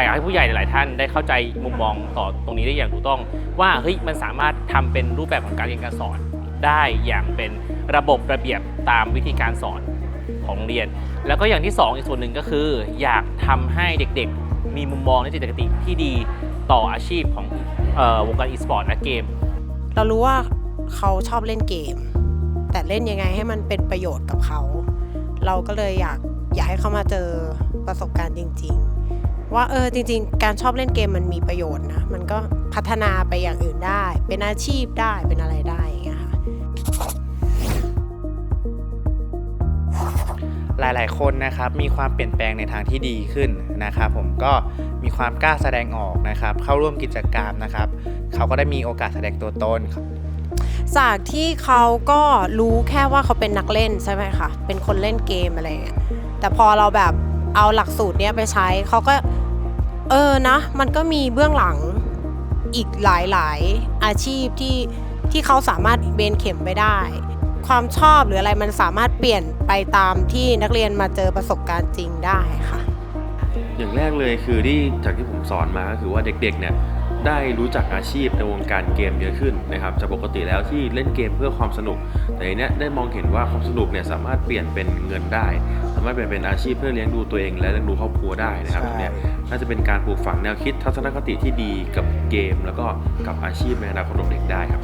อยากให้ผู้ใหญ่หลายๆท่านได้เข้าใจมุมมองต่อตรงนี้ได้อย่างถูกต้อง ว่าเฮ้ยมันสามารถทำเป็นรูปแบบของการเรียนการสอนได้อย่างเป็นระบบระเบียบตามวิธีการสอนของเรียน แล้วก็อย่างที่สองอีกส่วนหนึ่งก็คือ อยากทำให้เด็กๆ มีมุมมองและจิตคติที่ดีต่ออาชีพของออวงการอีสปอร์ตและเกม เรารู้ว่าเขาชอบเล่นเกม แต่เล่นยังไงให้มันเป็นประโยชน์กับเขา เราก็เลยอยากอยากให้เขามาเจอประสบการณ์จริง ๆ ว่าเออจริง ๆ การชอบเล่นเกมมันมีประโยชน์นะ มันก็พัฒนาไปอย่างอื่นได้ เป็นอาชีพได้เป็นอะไรได้อย่างเงี้ยค่ะหลาย ๆ คนนะครับมีความเปลี่ยนแปลงในทางที่ดีขึ้นนะครับ ผมก็มีความกล้าแสดงออกนะครับ เข้าร่วมกิจกรรมนะครับ เขาก็ได้มีโอกาสแสดงตัวตนจากที่เขาก็รู้แค่ว่าเขาเป็นนักเล่นใช่ไหมคะเป็นคนเล่นเกมอะไรเงี้ยแต่พอเราแบบเอาหลักสูตรเนี้ยไปใช้เขาก็ เออนะ มันก็มีเบื้องหลังอีกหลายๆ อาชีพที่ที่เขาสามารถเบนเข็มไปได้ ความชอบหรืออะไรมันสามารถเปลี่ยนไปตามที่นักเรียนมาเจอประสบการณ์จริงได้ค่ะ อย่างแรกเลยคือที่จากที่ผมสอนมาก็คือว่าเด็กๆเนี่ยได้รู้จักอาชีพในวงการเกมเยอะขึ้นนะครับจากปกติแล้วที่เล่นเกมเพื่อความสนุก แต่เนี้ยได้มองเห็นว่าความสนุกเนี่ยสามารถเปลี่ยนเป็นเงินได้ามารถเปลี่ยนเป็นอาชีพเพื่อเลี้ยงดูตัวเองและเลี้ยงดูครอบครัวได้นะครับใช่ตรงเนี้ยน่าจะเป็นการปลูกฝังแนวคิดทัศนคติที่ดีกับเกม แล้วก็กับอาชีพในอนาคตของเด็กได้ครับ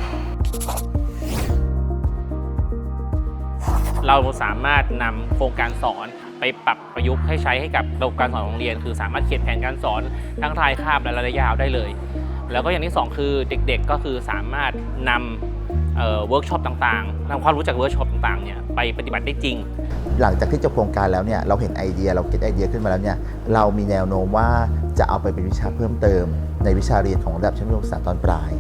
เราสามารถนำโครงการสอนไปปรับประยุกต์ให้ใช้ให้กับระบบการสอนของโรงเรียน คือสามารถเขียนแผนการสอนทั้งรายคาบและระยะยาวได้เลย แล้วก็อย่างที่สองคือเด็กๆ ก็คือสามารถนำเวิร์กช็อปต่างๆนำความรู้จากเวิร์กช็อปต่างๆเนี่ยไปปฏิบัติได้จริง หลังจากที่จบโครงการแล้วเนี่ยเราเห็นไอเดียเราเก็ตไอเดียขึ้นมาแล้วเนี่ยเรามีแนวโน้มว่าจะเอาไปเป็นวิชาเพิ่มเติม ในวิชาเรียนของระดับชั้นประถมศึกษาตอนปลาย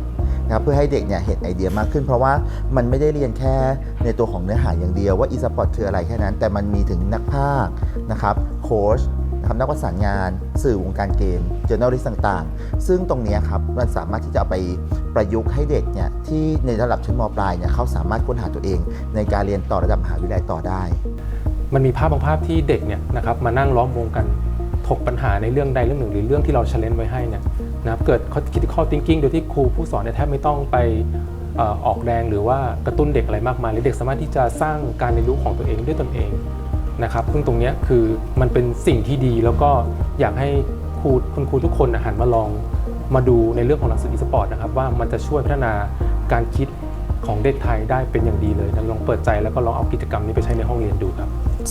นะครับเพื่อให้เด็กเนี่ยเห็นไอเดียมากขึ้น เพราะว่ามันไม่ได้เรียนแค่ในตัวของเนื้อหาอย่างเดียวว่า e-sport คืออะไรแค่นั้น แต่มันมีถึงนักภาคนะครับโค้ชนะครับนักประสานงาน สื่อวงการเกม j o u r n a l i s t ต่างๆ ซึ่งตรงนี้ครับมันสามารถที่จะเอาไปประยุกต์ให้เด็กเนี่ยที่ในระดับชั้นมปลายเนี่ยเขาสามารถค้นหาตัวเอง ในการเรียนต่อระดับมหาวิทยาลัยต่อได้ มันมีภาพบางภาพที่เด็กเนี่ยนะครับมานั่งล้อมวงกันถกปัญหาในเรื่องใดเรื่องหนึ่ง หรือเรื่องที่เราเชลเลนไว้ให้เนี่ยนะครับเกิด critical thinking โดยที่ครูผู้สอนเนี่ยแทบไม่ต้องไปออกแรงหรือว่ากระตุ้นเด็กอะไรมากมายเลยเด็กสามารถที่จะสร้างการเรียนรู้ของตัวเองด้วยตนเองนะครับซึ่งตรงนี้คือมันเป็นสิ่งที่ดีแล้วก็อยากให้ครูคุณครูทุกคนนะหันมาลองมาดูในเรื่องของหลักสูตร e-sport นะครับว่ามันจะช่วยพัฒนาการคิด ของเด็กไทยได้เป็นอย่างดีเลยนะลองเปิดใจแล้วก็ลองเอากิจกรรมนี้ไปใช้ในห้องเรียนดูครับ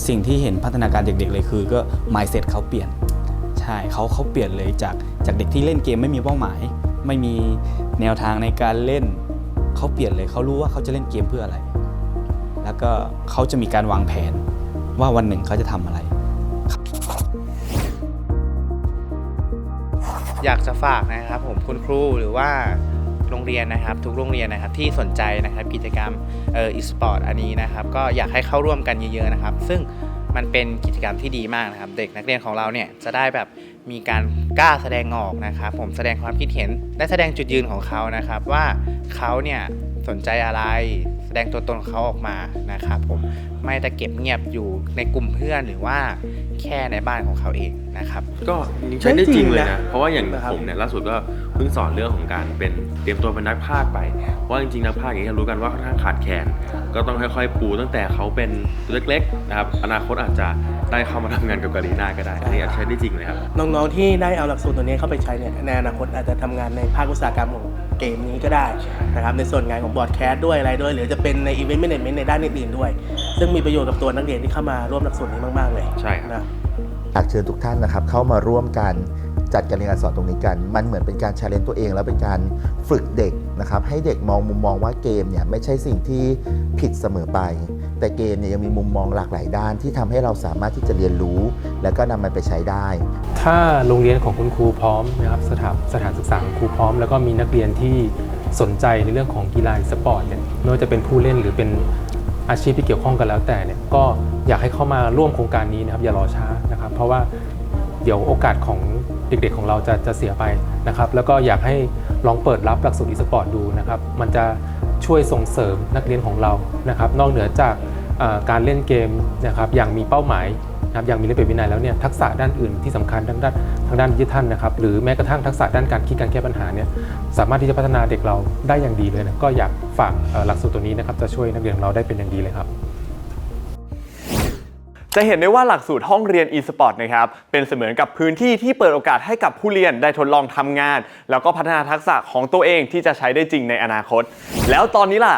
สิ่งที่เห็นพัฒนาการเด็กๆเลยคือ ก็ mindset เขาเปลี่ยน ใช่เขาเขาเปลี่ยนเลยจากจากเด็กที่เล่นเกมไม่มีเป้าหมาย ไม่มีแนวทางในการเล่นเขาเปลี่ยนเลยเขารู้ว่าเขาจะเล่นเกมเพื่ออะไร แล้วก็เขาจะมีการวางแผนว่าวันหนึ่งเขาจะทำอะไร อยากจะฝากนะครับผมคุณครูหรือว่า โรงเรียนนะครับ ทุกโรงเรียนนะครับที่สนใจนะครับกิจกรรมเอ่ออีสปอร์ตอันนี้นะครับ ก็อยากให้เข้าร่วมกันเยอะๆนะครับ ซึ่งมันเป็นกิจกรรมที่ดีมากนะครับ เด็กนักเรียนของเราเนี่ยจะได้แบบมีการกล้าแสดงออกนะครับ ผมแสดงความคิดเห็นและแสดงจุดยืนของเขานะครับ ว่าเขาเนี่ยสนใจอะไร แสดงตัวตนของเขาออกมานะครับผมไม่แต่เก็บเงียบอยู่ในกลุ่มเพื่อนหรือว่าแค่ในบ้านของเขาเองนะครับ ก็จริงๆใช้ได้จริงเลยใช้จริงนะนะ เพราะว่าอย่างนะครับผมเนี่ยล่าสุดก็เพิ่งสอนเรื่องของการเป็นเตรียมตัวเป็นนักพากย์ไป เพราะว่าจริงๆนักพากย์อย่างที่เรารู้กันว่าค่อนข้างขาดแคลนก็ต้องค่อยๆ ปูตั้งแต่เขาเป็นตัวเล็กๆนะครับอนาคตอาจจะได้เข้ามาทำงานกับกาลีนาก็ได้อันนี้ใช้ได้จริงเลยครับน้องๆที่ได้เอาหลักสูตรตัวนี้เข้าไปใช้เนี่ยในอนาคตอาจจะทำงานในภาคอุตสาหกรรมของ เกมนี้ก็ได้นะครับในส่วนงานของบอร์ดแคสด้วยอะไรด้วย หรือจะเป็นในอีเวนต์แมเนจเมนต์ในด้านอื่นๆด้วย ซึ่งมีประโยชน์กับตัวนักเรียนที่เข้ามาร่วมหลักสูตรนี้มากๆเลยใช่ครับนะอยากเชิญทุกท่านนะครับเข้ามาร่วมกันจัดการเรียนการสอนตรงนี้กัน มันเหมือนเป็นการชาเลนจ์ตัวเอง แล้วเป็นการฝึกเด็กนะครับให้เด็กมองมุมมองว่าเกมเนี่ยไม่ใช่สิ่งที่ผิดเสมอไป แต่เกมเนี่ยยังมีมุมมองหลากหลายด้านที่ทำให้เราสามารถที่จะเรียนรู้ แล้วก็นำมันไปใช้ได้ ถ้าโรงเรียนของคุณครูพร้อมนะครับสถานสถานศึกษาของครูพร้อม แล้วก็มีนักเรียนที่สนใจในเรื่องของกีฬาสปอร์ตเนี่ยไม่ว่าจะเป็นผู้เล่นหรือเป็นอาชีพที่เกี่ยวข้องกันแล้วแต่เนี่ยก็อยากให้เข้ามาร่วมโครงการนี้นะครับอย่ารอช้านะครับ เพราะว่าเดี๋ยวโอกาสของเด็กๆของเราจะจะเสียไปนะครับ แล้วก็อยากให้ลองเปิดรับหลักสูตรอีสปอร์ตดูนะครับ มันจะ ช่วยส่งเสริมนักเรียนของเรานะครับ นอกเหนือจากการเล่นเกมนะครับอย่างมีเป้าหมายนะครับอย่างมีระเบียบวินัยแล้วเนี่ยทักษะด้านอื่นที่สำคัญทางด้านทางด้านดิจิทัลนะครับหรือแม้กระทั่งทักษะด้านการคิดการแก้ปัญหาเนี่ยสามารถที่จะพัฒนาเด็กเราได้อย่างดีเลยนะก็อยากฝากหลักสูตรตัวนี้นะครับจะช่วยนักเรียนของเราได้เป็นอย่างดีเลยครับ จะเห็นได้ว่าหลักสูตรห้องเรียน e-sport นะครับเป็นเสมือนกับพื้นที่ที่เปิดโอกาสให้กับผู้เรียนได้ทดลองทำงาน แล้วก็พัฒนาทักษะของตัวเองที่จะใช้ได้จริงในอนาคต แล้วตอนนี้ล่ะ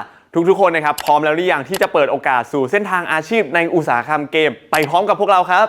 ทุกๆคนนะครับพร้อมแล้วหรือยังที่จะเปิดโอกาสสู่เส้นทางอาชีพในอุตสาหกรรมเกม ไปพร้อมกับพวกเราครับ